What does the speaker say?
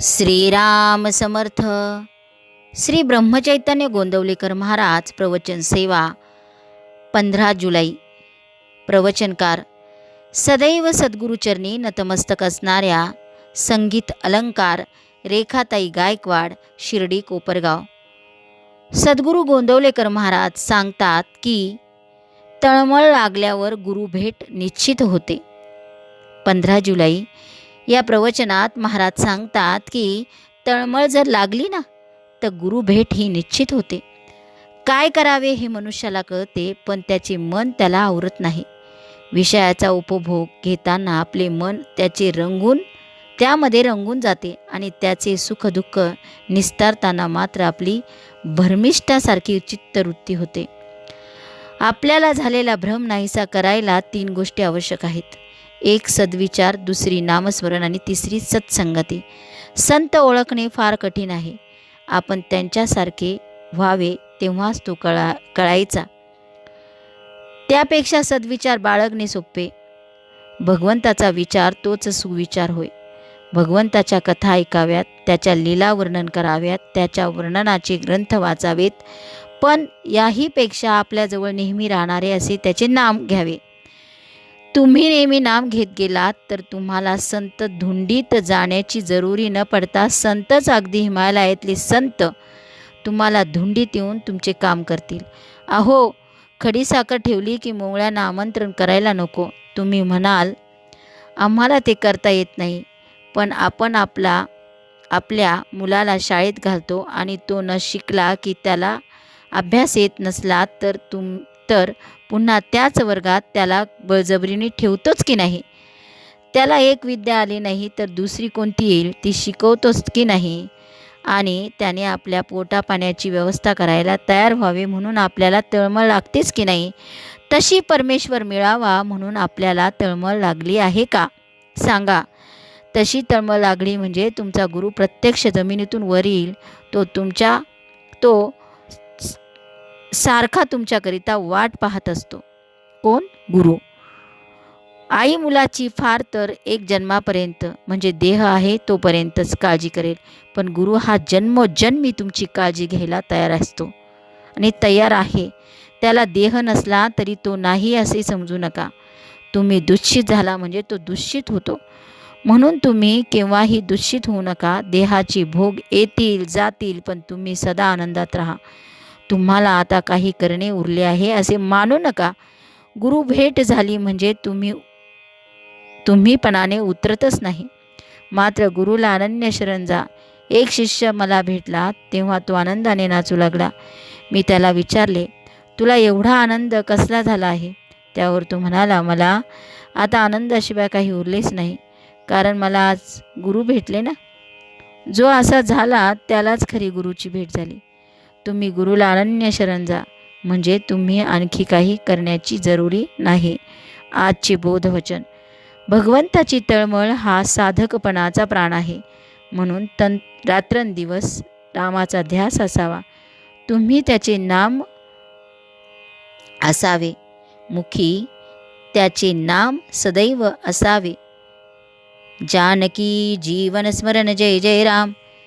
श्रीराम समर्थ. श्री ब्रह्मचैतन्य गोंदवलेकर महाराज प्रवचन सेवा पंधरा जुलै. प्रवचनकार सदैव सद्गुरुचरणी नतमस्तक असणाऱ्या संगीत अलंकार रेखाताई गायकवाड शिर्डी कोपरगाव. सद्गुरू गोंदवलेकर महाराज सांगतात की तळमळ लागल्यावर गुरुभेट निश्चित होते. पंधरा जुलै या प्रवचनात महाराज सांगतात की तळमळ जर लागली ना तर गुरुभेट ही निश्चित होते. काय करावे हे मनुष्याला कळते पण त्याचे मन त्याला आवरत नाही. विषयाचा उपभोग घेताना आपले मन त्याचे रंगून त्यामध्ये रंगून जाते आणि त्याचे सुखदुःख निस्तारताना मात्र आपली भरमिष्ठासारखी चित्तवृत्ती होते. आपल्याला झालेला भ्रम नाहीसा करायला तीन गोष्टी आवश्यक आहेत. एक सद्विचार दुसरी नामस्मरण आणि तिसरी सत्संगती. संत ओळखणे फार कठीण आहे. आपण त्यांच्यासारखे व्हावे तेव्हाच तो कळा कळायचा. त्यापेक्षा सद्विचार बाळगणे सोपे. भगवंताचा विचार तोच सुविचार होय. भगवंताच्या कथा ऐकाव्यात त्याच्या लीला वर्णन कराव्यात त्याच्या वर्णनाचे ग्रंथ वाचावेत पण याहीपेक्षा आपल्याजवळ नेहमी राहणारे असे त्याचे नाम घ्यावे. तुम्ही नेहमी नाम घेत गेलात तर तुम्हाला संत धुंडीत जाण्याची जरुरी न पडता संतच अगदी हिमालयातले संत तुम्हाला धुंडीत येऊन तुमचे काम करतील. अहो खडीसाखर ठेवली की मुंगळ्यांना आमंत्रण करायला नको. तुम्ही म्हणाल आम्हाला ते करता येत नाही पण आपण आपला आपल्या मुलाला शाळेत घालतो आणि तो न शिकला की त्याला अभ्यास येत नसला तर तुम तर पुन्हा त्याच वर्गात त्याला बळजबरीने ठेवतोच की नाही? त्याला एक विद्या आली नाही तर दुसरी कोणती येईल? ती शिकवतोच की नाही? आणि त्याने आपल्या पोटापाण्याची व्यवस्था करायला तयार व्हावे म्हणून आपल्याला तळमळ लागतेच की नाही? तशी परमेश्वर मिळावा म्हणून आपल्याला तळमळ लागली आहे का? सांगा. तशी तळमळ लागली म्हणजे तुमचा गुरु प्रत्यक्ष जमिनीतून वर येईल. तो तुमच्या तो सारखा तुमच्याकरिता वाट पाहत असतो. कोण? गुरु. आई मुलाची फार तर एक जन्मापर्यंत म्हणजे देह आहे तोपर्यंतच काळजी करेल. पण गुरु हा जन्मोजन्मी तुमची काळजी घ्यायला तयार असतो. आणि तयार आहे. त्याला देह नसला तरी तो नाही असे समजू नका. तुम्ही दूषित झाला म्हणजे तो दूषित होतो. म्हणून तुम्ही केव्हाही दूषित होऊ नका. देहाची भोग येतील जातील पण तुम्ही सदा आनंदात राहा. तुम्हाला आता काही करणे उरले आहे असे मानू नका. गुरु भेट झाली म्हणजे तुम्ही तुम्हीपणाने उतरतच नाही. मात्र गुरुला अनन्य शरण जा. एक शिष्य मला भेटला तेव्हा तो आनंदाने नाचू लागला. मी त्याला विचारले तुला एवढा आनंद कसला झाला आहे? त्यावर तो म्हणाला मला आता आनंदाशिवाय काही उरलेच नाही. कारण मला आज गुरु भेटले ना? जो असा झाला त्यालाच खरी गुरुची भेट झाली. तुम्ही गुरुला अनन्य शरण जा. म्हणजे तुम्ही आणखी काही करण्याची जरुरी नाही. आजचे बोधवचन. भगवंताची तळमळ हा साधकपणाचा प्राण आहे. म्हणून तन रात्रंदिवस रामाचा ध्यास असावा. तुम्ही त्याचे नाम असावे. मुखी त्याचे नाम सदैव असावे. जानकी जीवन स्मरण जय जय राम.